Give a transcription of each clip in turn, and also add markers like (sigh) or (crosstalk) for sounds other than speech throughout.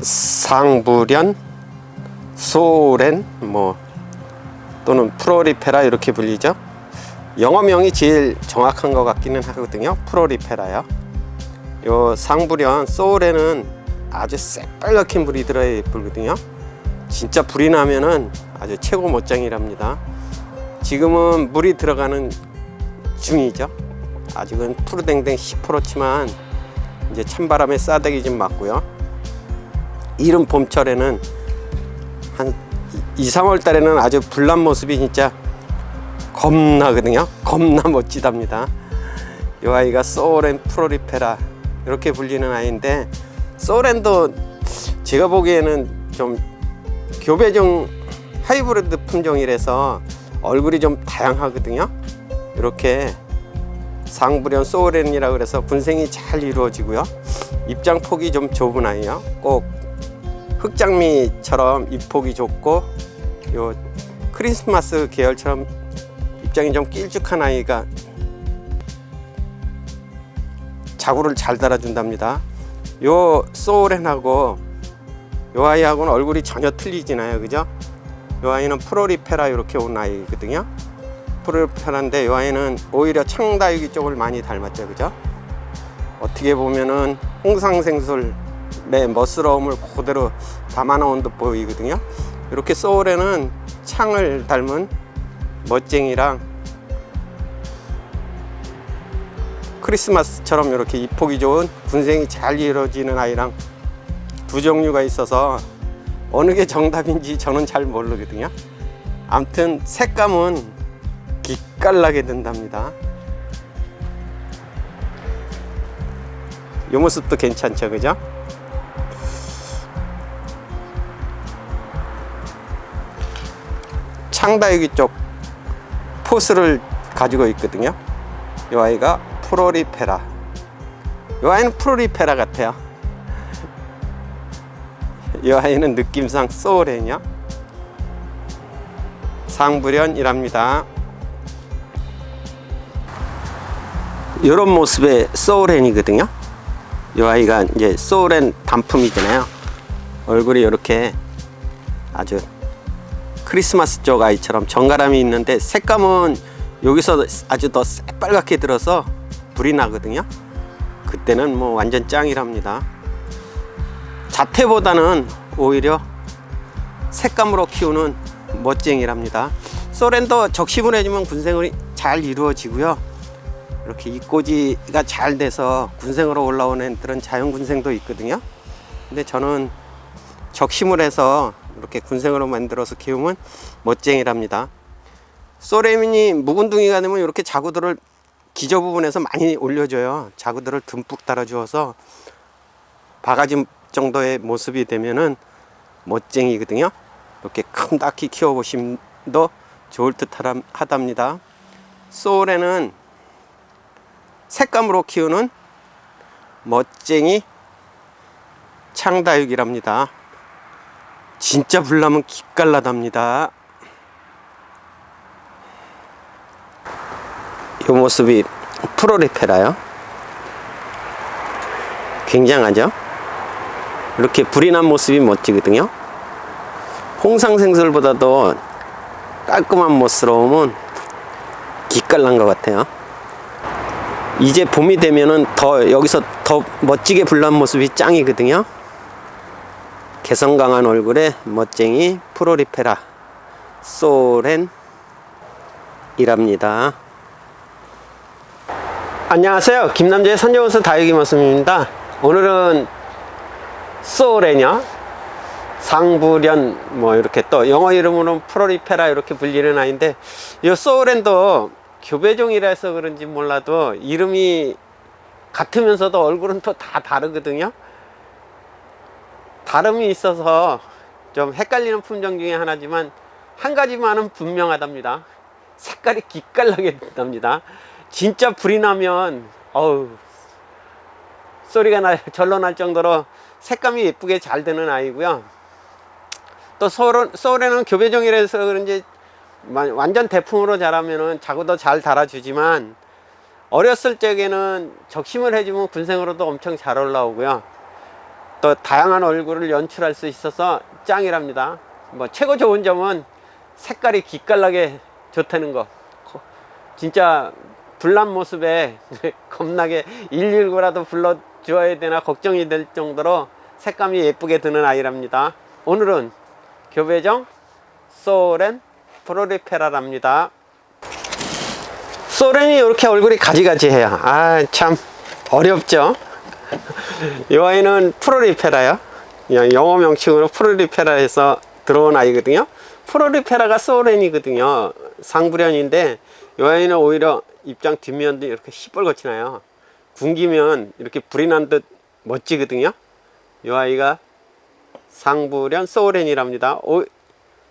상부련, 소렌 뭐 또는 프로리페라 이렇게 불리죠. 영어명이 제일 정확한 것 같기는 하거든요. 프로리페라요. 요 상부련, 소렌은 아주 새빨갛게 물이 들어야 예쁘거든요. 진짜 불이 나면은 아주 최고 멋쟁이랍니다. 지금은 물이 들어가는 중이죠. 아직은 푸르댕댕 10%치만 이제 찬바람에 싸대기 좀 맞고요. 이른 봄철에는 한 2, 3월 달에는 아주 불난 모습이 진짜 겁나거든요. 겁나 멋지답니다. 이 아이가 소렌 프로리페라 이렇게 불리는 아이인데 소렌도 제가 보기에는 좀 교배종 하이브리드 품종이라서 얼굴이 좀 다양하거든요. 이렇게 상부련 소렌이라 그래서 군생이 잘 이루어지고요. 입장 폭이 좀 좁은 아이요. 꼭 흑장미처럼 입폭이 좁고 요 크리스마스 계열처럼 입장이 좀 길쭉한 아이가 자구를 잘 달아준답니다. 요 소렌하고 요 아이하고는 얼굴이 전혀 틀리지나요, 그죠? 요 아이는 프로리페라 이렇게 온 아이거든요. 프로리페라인데 요 아이는 오히려 창다육이 쪽을 많이 닮았죠, 그죠? 어떻게 보면은 홍상생술 의 멋스러움을 그대로 담아놓은 듯 보이거든요. 이렇게 소울에는 창을 닮은 멋쟁이랑 크리스마스처럼 이렇게 입폭이 좋은 군생이 잘 이루어지는 아이랑 두 종류가 있어서 어느 게 정답인지 저는 잘 모르거든요. 암튼 색감은 기깔나게 된답니다. 이 모습도 괜찮죠, 그죠? 창다육이 쪽 포스를 가지고 있거든요. 이 아이가 프로리페라. 이 아이는 프로리페라 같아요. (laughs) 이 아이는 느낌상 소렌이요. 상불연이랍니다. 이런 모습의 소렌이거든요. 이 아이가 이제 소렌 단품이잖아요. 얼굴이 이렇게 아주 크리스마스 쪽 아이처럼 정갈함이 있는데 색감은 여기서 아주 더 새빨갛게 들어서 불이 나거든요. 그때는 뭐 완전 짱이랍니다. 자태보다는 오히려 색감으로 키우는 멋쟁이랍니다. 소렌도 적심을 해주면 군생이 잘 이루어지고요. 이렇게 입꼬지가 잘 돼서 군생으로 올라오는 애들은 자연 군생도 있거든요. 근데 저는 적심을 해서 이렇게 군생으로 만들어서 키우면 멋쟁이랍니다. 소레민이 묵은둥이가 되면 이렇게 자구들을 기저 부분에서 많이 올려줘요. 자구들을 듬뿍 달아주어서 바가지 정도의 모습이 되면은 멋쟁이거든요. 이렇게 큼닥히 키워보심도 좋을 듯 하답니다. 소레는 색감으로 키우는 멋쟁이 창다육이랍니다. 진짜 불나면 기깔나답니다. 이 모습이 프로리페라요. 굉장하죠? 이렇게 불이 난 모습이 멋지거든요. 홍상생설보다도 깔끔한 멋스러움은 기깔난 것 같아요. 이제 봄이 되면은 더 여기서 더 멋지게 불난 모습이 짱이거든요. 개성 강한 얼굴에 멋쟁이 프로리페라 소렌이랍니다. 안녕하세요. 김남재의 선정원수 다육이 모습입니다. 오늘은 소렌이요. 상부련 뭐 이렇게 또 영어 이름으로는 프로리페라 이렇게 불리는 아이인데 이 소렌도 교배종이라서 그런지 몰라도 이름이 같으면서도 얼굴은 또 다 다르거든요. 다름이 있어서 좀 헷갈리는 품종 중에 하나지만 한 가지만은 분명하답니다. 색깔이 기깔나게 된답니다. 진짜 불이 나면 어우 소리가 날 절로 날 정도로 색감이 예쁘게 잘 되는 아이고요. 또 소렌, 소렌은 교배종이라서 그런지 완전 대품으로 자라면은 자구도 잘 달아주지만 어렸을 적에는 적심을 해주면 군생으로도 엄청 잘 올라오고요. 또 다양한 얼굴을 연출할 수 있어서 짱이랍니다. 뭐 최고 좋은 점은 색깔이 기깔나게 좋다는 거. 거- 진짜 불난 모습에 (laughs) 겁나게 119라도 불러주어야 되나 걱정이 될 정도로 색감이 예쁘게 드는 아이랍니다. 오늘은 교배정 소렌 프로리페라랍니다. 소렌이 이렇게 얼굴이 가지가지해요. 아 참 어렵죠. 이 아이는 프로리페라요. 그냥 영어 명칭으로 프로리페라 해서 들어온 아이거든요. 프로리페라가 소렌이거든요. 상불연인데 이 아이는 오히려 입장 뒷면도 이렇게 시뻘겋이 나요. 굶기면 이렇게 불이 난 듯 멋지거든요. 이 아이가 상불연 소렌이랍니다. 오-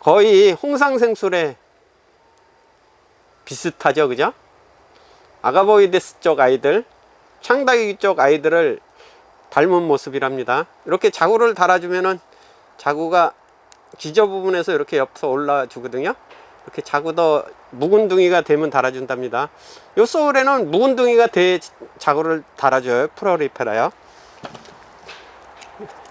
거의 홍상생술에 비슷하죠, 그죠? 아가보이데스 쪽 아이들, 창다기 쪽 아이들을 닮은 모습이랍니다. 이렇게 자구를 달아주면은 자구가 기저 부분에서 이렇게 옆서 올라 주거든요. 이렇게 자구도 묵은둥이가 되면 달아준답니다. 요 소울에는 묵은둥이가 돼 자구를 달아줘요. 프로리페라요.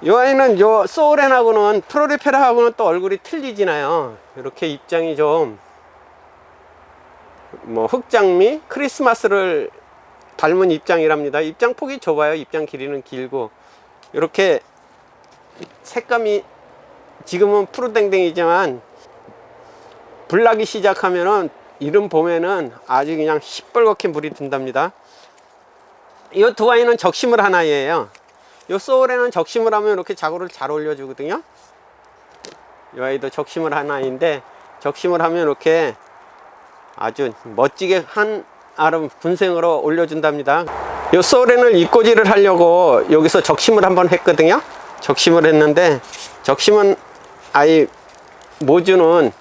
이 아이는 요 소울엔하고는 프로리페라하고는 또 얼굴이 틀리지나요. 이렇게 입장이 좀 뭐 흑장미 크리스마스를 닮은 입장이랍니다. 입장 폭이 좁아요. 입장 길이는 길고 이렇게 색감이 지금은 푸르땡땡이지만 불나기 시작하면은 이름 봄에는 아주 그냥 시뻘겋게 물이 든답니다. 이 두 아이는 적심을 하나예요. 이 소울에는 적심을 하면 이렇게 자구를 잘 올려주거든요. 이 아이도 적심을 하나인데 적심을 하면 이렇게 아주 멋지게 한 아름 분생으로 올려준답니다. 이 소렌을 입꼬지를 하려고 여기서 적심을 한번 했거든요. 적심을 했는데 적심은 아이 모주는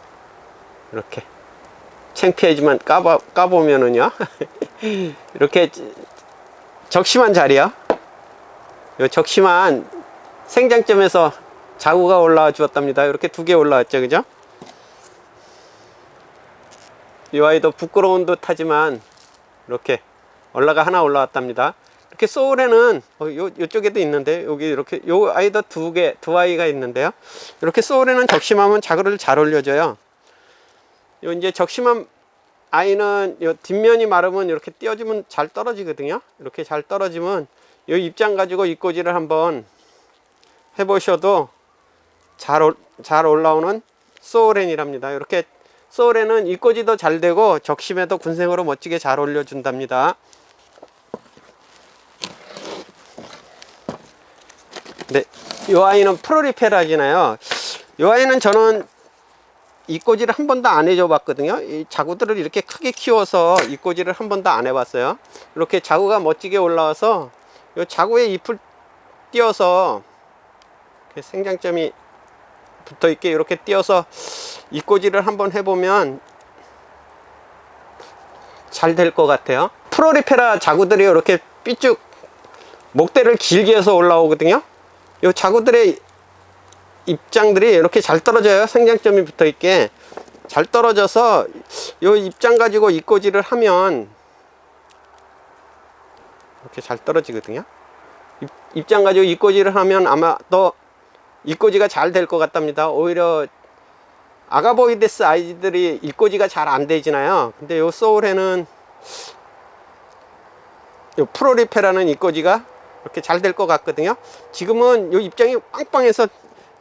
이렇게 창피하지만 까봐, 까보면은요 (laughs) 이렇게 적심한 자리요. 요 적심한 생장점에서 자구가 올라와 주었답니다. 이렇게 두 개 올라왔죠, 그죠? 이 아이도 부끄러운 듯 하지만 이렇게 올라가 하나 올라왔답니다. 이렇게 소울에는 어, 요, 요쪽에도 있는데 여기 이렇게 요 아이도 두 개, 두 아이가 있는데요. 이렇게 소울에는 적심하면 자그를 잘 올려줘요. 요 이제 적심한 아이는 요 뒷면이 마르면 이렇게 띄워주면 잘 떨어지거든요. 이렇게 잘 떨어지면 요 입장 가지고 입꼬지를 한번 해보셔도 잘, 올- 잘 올라오는 소울엔이랍니다. 이렇게 소울에는 입꼬지도 잘 되고 적심에도 군생으로 멋지게 잘 올려준답니다. 네, 이 아이는 프로리페라잖아요. 이 아이는 저는 입꼬지를 한 번도 안 해줘 봤거든요. 이 자구들을 이렇게 크게 키워서 입꼬지를 한 번도 안 해봤어요. 이렇게 자구가 멋지게 올라와서 이 자구에 잎을 띄어서 생장점이 붙어 있게 이렇게 띄어서 입꼬지를 한번 해보면 잘 될 것 같아요. 프로리페라 자구들이 이렇게 삐쭉 목대를 길게 해서 올라오거든요. 이 자구들의 입장들이 이렇게 잘 떨어져요. 생장점이 붙어 있게 잘 떨어져서 이 입장 가지고 입꼬지를 하면 이렇게 잘 떨어지거든요. 입, 입장 가지고 입꼬지를 하면 아마 더 입꼬지가 잘 될 것 같답니다. 오히려 아가보이데스 아이들이 입꼬지가 잘 안 되지나요. 근데 요 소울에는 요 프로리페라는 입꼬지가 이렇게 잘 될 것 같거든요. 지금은 요 입장이 빵빵해서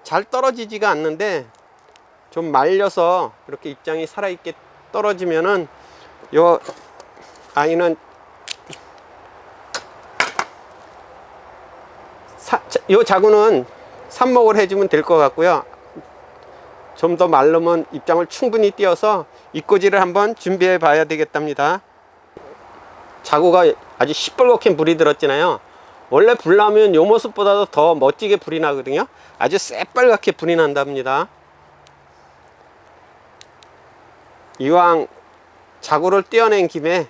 잘 떨어지지가 않는데 좀 말려서 이렇게 입장이 살아있게 떨어지면은 요 아이는 사, 자- 요 자구는 삽목을 해주면 될 것 같고요. 좀 더 말르면 입장을 충분히 띄어서 입꼬지를 한번 준비해 봐야 되겠답니다. 자구가 아주 시뻘겋게 물이 들었잖아요. 원래 불 나면 요 모습보다도 더 멋지게 불이 나거든요. 아주 새빨갛게 불이 난답니다. 이왕 자구를 떼어낸 김에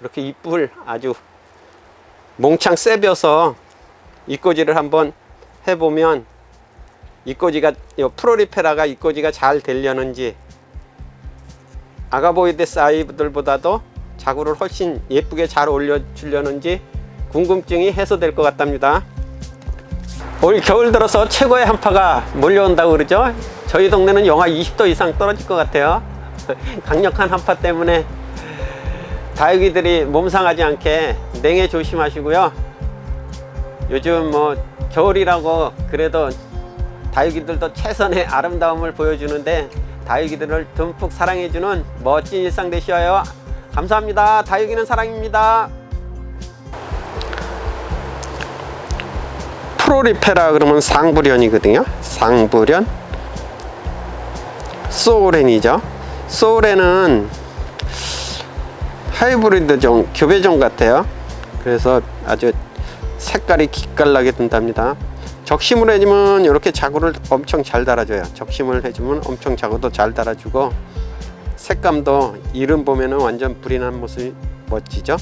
이렇게 잎을 아주 몽창 세벼서 입꼬지를 한번 해보면 입꼬지가 요 프로리페라가 입꼬지가 잘 되려는지 아가보이데스 아이들보다도 자구를 훨씬 예쁘게 잘 올려주려는지 궁금증이 해소될 것 같답니다. 올 겨울 들어서 최고의 한파가 몰려온다고 그러죠. 저희 동네는 영하 20도 이상 떨어질 것 같아요. (laughs) 강력한 한파 때문에 다육이들이 몸 상하지 않게 냉해 조심하시고요. 요즘 뭐 겨울이라고 그래도 다육이들도 최선의 아름다움을 보여주는데 다육이들을 듬뿍 사랑해주는 멋진 일상 되시어요. 감사합니다. 다육이는 사랑입니다. 프로리페라 그러면 상부련이거든요. 상부련. 소렌이죠. 소렌은 하이브리드 종, 교배종 같아요. 그래서 아주 색깔이 기깔나게 든답니다. 적심을 해주면 이렇게 자구를 엄청 잘 달아줘요. 적심을 해주면 엄청 자구도 잘 달아주고 색감도 이름 보면은 완전 불이 난 모습이 멋지죠.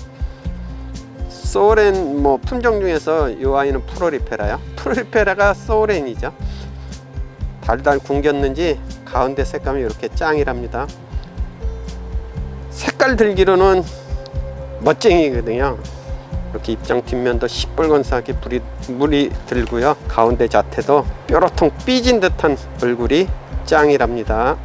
소렌 뭐 품종 중에서 이 아이는 프로리페라요. 프로리페라가 소렌이죠. 달달 굶겼는지 가운데 색감이 이렇게 짱이랍니다. 색깔 들기로는 멋쟁이거든요. 이렇게 입장 뒷면도 시뻘건하게 불이 물이 들고요. 가운데 자태도 뾰로통 삐진 듯한 얼굴이 짱이랍니다.